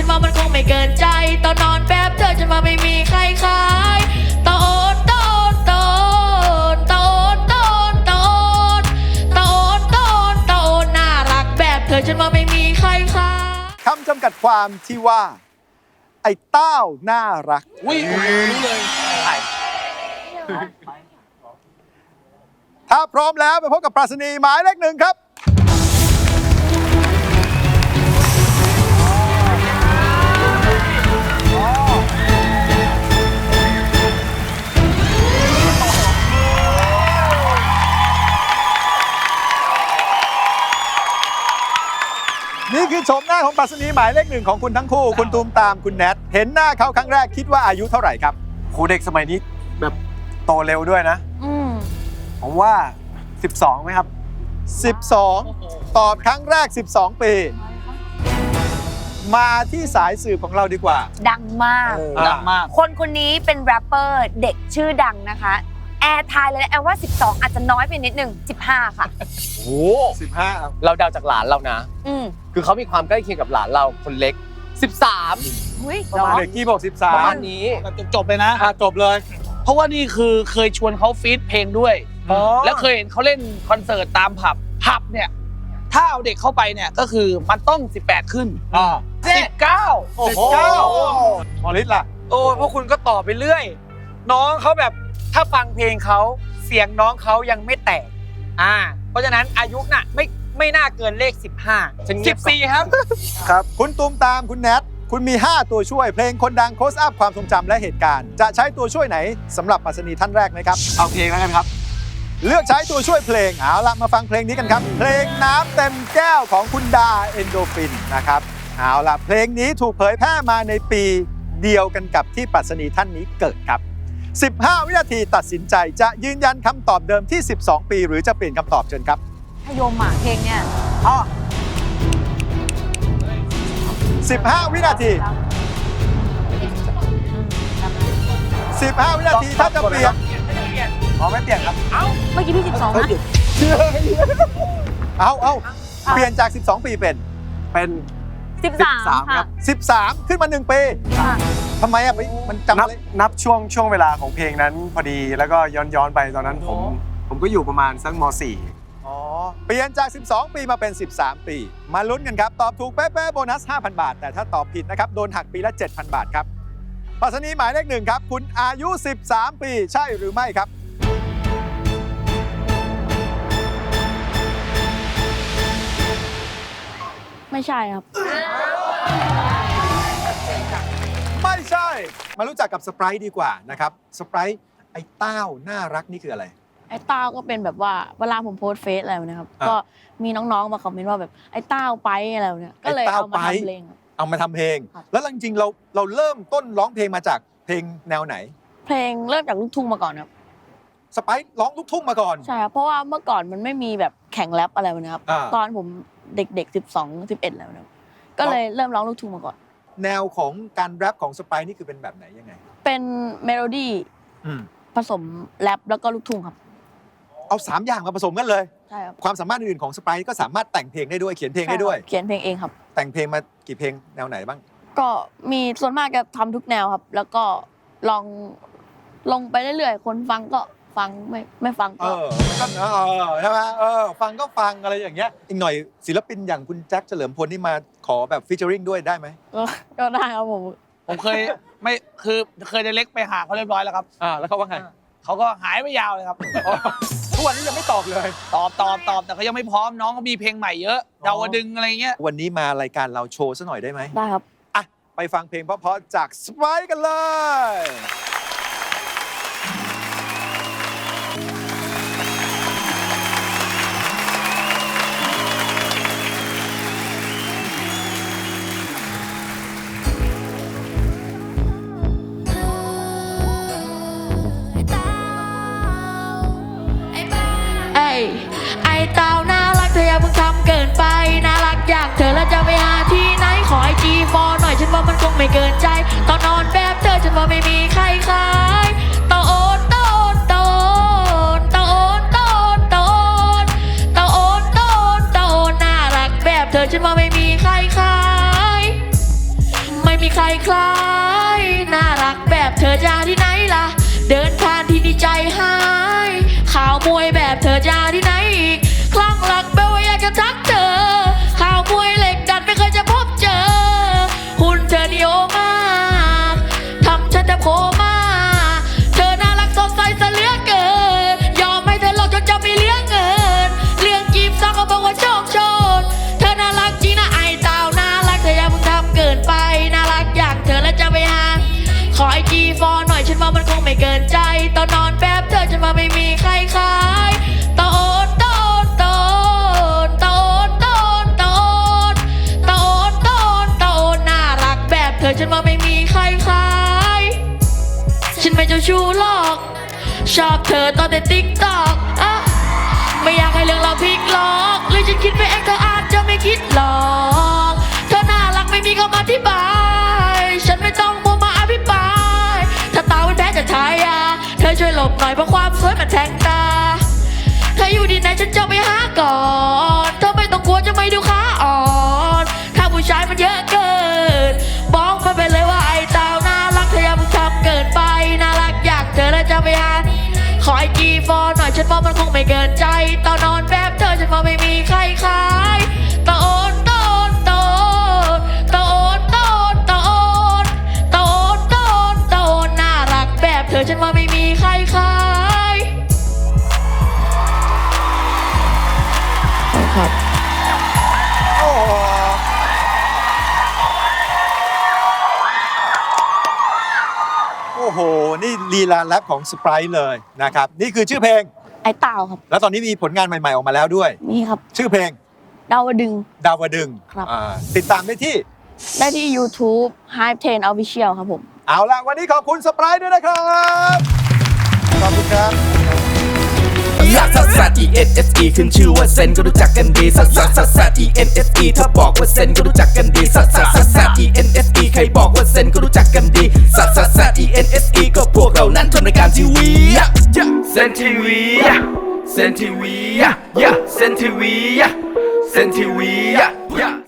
ฉันว่ามันคงไม่เกินใจ ตอนนอนแบบเธอฉันว่าไม่มีใครคล้ายตอนตอนตอนตอนตอนตอนตอนตอนตอนน่ารักแบบเธอฉันว่าไม่มีใครคล้าย คำจำกัดความที่ว่า ไอ้เต้าน่ารัก อุ้ยรู้เลย ถ้าพร้อมแล้วไปพบกับปรัชนีหมายเลขหนึ่งครับ คือชมหน้าของปรัชนีหมายเลขหนึ่งของคุณทั้งคู่ คุณตูมตามคุณแนทเห็นหน้าเขาครั้งแรกคิดว่าอายุเท่าไหร่ครับครูเด็กสมัยนี้แบบโตเร็วด้วยนะ อืมผมว่า 12ไหมครับ 12 ตอบครั้งแรก 12 ปี มาที่สายสืบของเราดีกว่า ดังมากดังมาก คนคนนี้เป็นแรปเปอร์เด็กชื่อดังนะคะ แอร์ทายเลยนะแอร์ว่า 12 อาจจะน้อยไปนิดนึง 15 ค่ะ โอ้15ครับเราเดาจากหลานเรานะ อืมคือเขามีความใกล้เคียงกับหลานเราคนเล็ก 13อุ้ยประมาณเด็กกี้บอกประมาณ13นี้แบบจบๆเลยนะ อะจบเลย เพราะว่านี่คือเคยชวนเขาฟีดเพลงด้วย อ๋อ แล้วเคยเห็นเขาเล่นคอนเสิร์ตตามผับผับเนี่ย ถ้าเอาเด็กเข้าไปเนี่ยก็คือมันต้อง 18 ขึ้น อ่า19 โอ้โหหมอฤทธิ์ล่ะ โอ้พวกคุณก็ตอบไปเรื่อย น้องเขาแบบ ถ้าฟังเพลงเขาเสียงน้องเขายังไม่แตก อ่า เพราะฉะนั้นอายุน่ะไม่ไม่น่าเกินเลข 15 ฉันเงียบ14 ครับ ครับ คุณตูมตามคุณแนท คุณมี 5 ตัวช่วย เพลงคนดังโคสอัพความทรงจำและเหตุการณ์ จะใช้ตัวช่วยไหนสำหรับปรัชนีท่านแรกไหมครับ เอาเพลงแล้วกันครับ เลือกใช้ตัวช่วยเพลง เอาละมาฟังเพลงนี้กันครับ เพลงน้ำเต็มแก้วของคุณดาเอนโดฟินนะครับ เอาละเพลงนี้ถูกเผยแพร่มาในปีเดียวกันกับที่ปรัชนีท่านนี้เกิดครับ 15 วินาทีตัดสินใจจะยืนยันคำตอบเดิมที่ 12 ปี หรือจะเปลี่ยนคำตอบเชิญครับ พยมหมาเพลงเนี่ย15 วินาที 15 วินาทีถ้าจะเปลี่ยนอ๋อไม่เปลี่ยนครับ เมื่อกี้พี่ 12นะเอาเอาเปลี่ยนจาก 12 ปีเป็น เป็น 13 ค่ะ 13 ขึ้นมา 1 ปี ค่ะ ทำไมอะไปมันจำนัอะบไรนับช่วงช่วงเวลาของเพลงนั้นพอดีแล้วก็ย้อนย้อนไปตอนนั้นผม ผมก็อยู่ประมาณสักม .4 อ๋อ เปลี่ยนจาก 12 ปีมาเป็น 13 ปี มาลุ้นกันครับ ตอบถูกเป๊ะๆโบนัส 5,000 บาท แต่ถ้าตอบผิดนะครับ โดนหักปีละ 7,000 บาทครับปรัสนีหมายเลขหนึ่งครับ คุณอายุ 13 ปีใช่หรือไม่ครับ ไม่ใช่ครับไม่ใช่ มารู้จักกับสไปร์ดีกว่านะครับสไปร์ไอ้เต้าน่ารักนี่คืออะไร ไอ้เต้าก็เป็นแบบว่าเวลาผมโพสต์เฟซอะไรนะครับ อะก็มีน้องๆมาคอมเมนต์ว่าแบบไอ้เต้าไปอะไรเนี่ยก็เลยไอ้เต้าเอามาไป ทำเพลงครับ เอามาทำเพลง ครับ แล้วจริงๆเราเราเริ่มต้นร้องเพลงมาจากเพลงแนวไหนเพลงเริ่มจากลูกทุ่งมาก่อนครับสไปร์ร้องลูกทุ่งมาก่อน ใช่ครับเพราะว่าเมื่อก่อนมันไม่มีแบบแข่งแรปอะไรแบบนะครับอ่า ตอนผมเด็กๆ 12 11แล้วนะครับก็เลยเริ่มร้องลูกทุ่งมาก่อน แนวของการแรปของสไปร์นี่คือเป็นแบบไหนยังไง เป็นเมโลดี้อืมผสมแรปแล้วก็ลูกทุ่งครับ เอาสามอย่างมาผสมกันเลย ใช่ครับความสามารถอื่นๆของสไปร์ก็สามารถแต่งเพลงได้ด้วย เขียนเพลงได้ด้วยใช่ครับเขียนเพลงเองครับ แต่งเพลงมากี่เพลงแนวไหนบ้าง ก็มีส่วนมากจะทำทุกแนวครับ แล้วก็ลองลงไปเรื่อยๆ คนฟังก็ ฟังไม่ไม่ฟังเอก็ อก็เออใช่ไหมเออ ฟังก็ฟังอะไรอย่างเงี้ย อีกหน่อยศิลปินอย่างคุณแจ็คเฉลิมพลนี่มาขอแบบฟิชเชอริงด้วยได้ไหมก็ก็ได้ครับผม ผมเคยไม่คือเคยได้เล็กไปหาเขาเรียบร้อยแล้วครับ อ่า แล้วเขาว่าไงเขาก็หายไปยาวเลยครับทุกวันนี้ยังไม่ตอบเลย ตอบตอบตอบแต่เขายังไม่พร้อมน้องเขามีเพลงใหม่เยอะดาวดึงอะไรเงี้ย วันนี้มารายการเราโชว์ซะหน่อยได้ไหม ได้ครับอะไปฟังเพลงเพราะๆจากสไปร์กันเลย ไอเต้าน่ารักเธออย่าเพิ่งทำเกินไป น่ารักอย่างเธอแล้วจะไปหาที่ไหนขอไอจีฟอหน่อยฉันว่ามันคงไม่เกินใจ ตอนนอนแบบเธอฉันว่าไม่มีใครคล้ายตอนโอนตอนโอนตอนโอนตอนโอนตอนโอนตอนโอนตอนโอนตอนโอนน่ารักแบบเธอฉันว่าไม่มีใครคล้ายใครคล้าย น่ารักแบบเธอจะที่ไหนล่ะ เธอจะที่ ว่ามันคงไม่เกินใจตอนนอนแบบเธอฉันว่าไม่มีใครคายตอนตอนตอนตอนตอนตอนตอนตอนตอนน่ารักแบบเธอฉันว่าไม่มีใครคายฉันไม่เจ้าชู้หรอก ชอบเธอตอนแต่ติ๊กตอกอะไม่อยากให้เรื่องเราพลิกล็อกหรือฉันคิดไปเองเธออาจจะไม่คิดหรอก เธอน่ารักไม่มีคำอธิบาย ลบหน่อยเพราะความสวยมันแทงตาเธออยู่ที่ไหนฉันจะไปหาก่อนเธอไม่ต้องกลัวจะไม่ดูขาอ่อนถ้าผู้ชายมันเยอะเกินบอกมาไปเลยว่าไอ้เต้าน่ารักเธออย่าเพิ่งทำเกินไปน่ารักอยากเธอแล้วจะไปหาขอไอจีฟอหน่อยฉันว่ามันคงไม่เกินใจ ตอนนอนแบบเธอฉันว่าไม่มีใครค้า โอ้โห นี่ลีลาแรปของสไปร์เลยนะครับ นี่คือชื่อเพลง ไอ้เต่าครับ แล้วตอนนี้มีผลงานใหม่ๆออกมาแล้วด้วย นี่ครับ ชื่อเพลง ดาวดึง ดาวดึงครับ อ่าติดตามได้ที่ ได้ที่ YouTube Hype 10 Official ครับผม เอาละวันนี้ขอบคุณสไปร์ด้วยนะครับ ขอบคุณครับ ลักซัสซัส E N S E ขึ้นชื่อว่าเซนก็รู้จักกันดีซัสซัสซัสซัส E N S E ถ้าบอกว่าเซนก็รู้จักกันดีซัสซั รบอกว่าเซนก็รู้จักกันดีสัสสัส E N S E ก็พวกเรานั้นทำรายการทีวีเซนทีวีเซนทีวีเซนทีวีเซนทีวี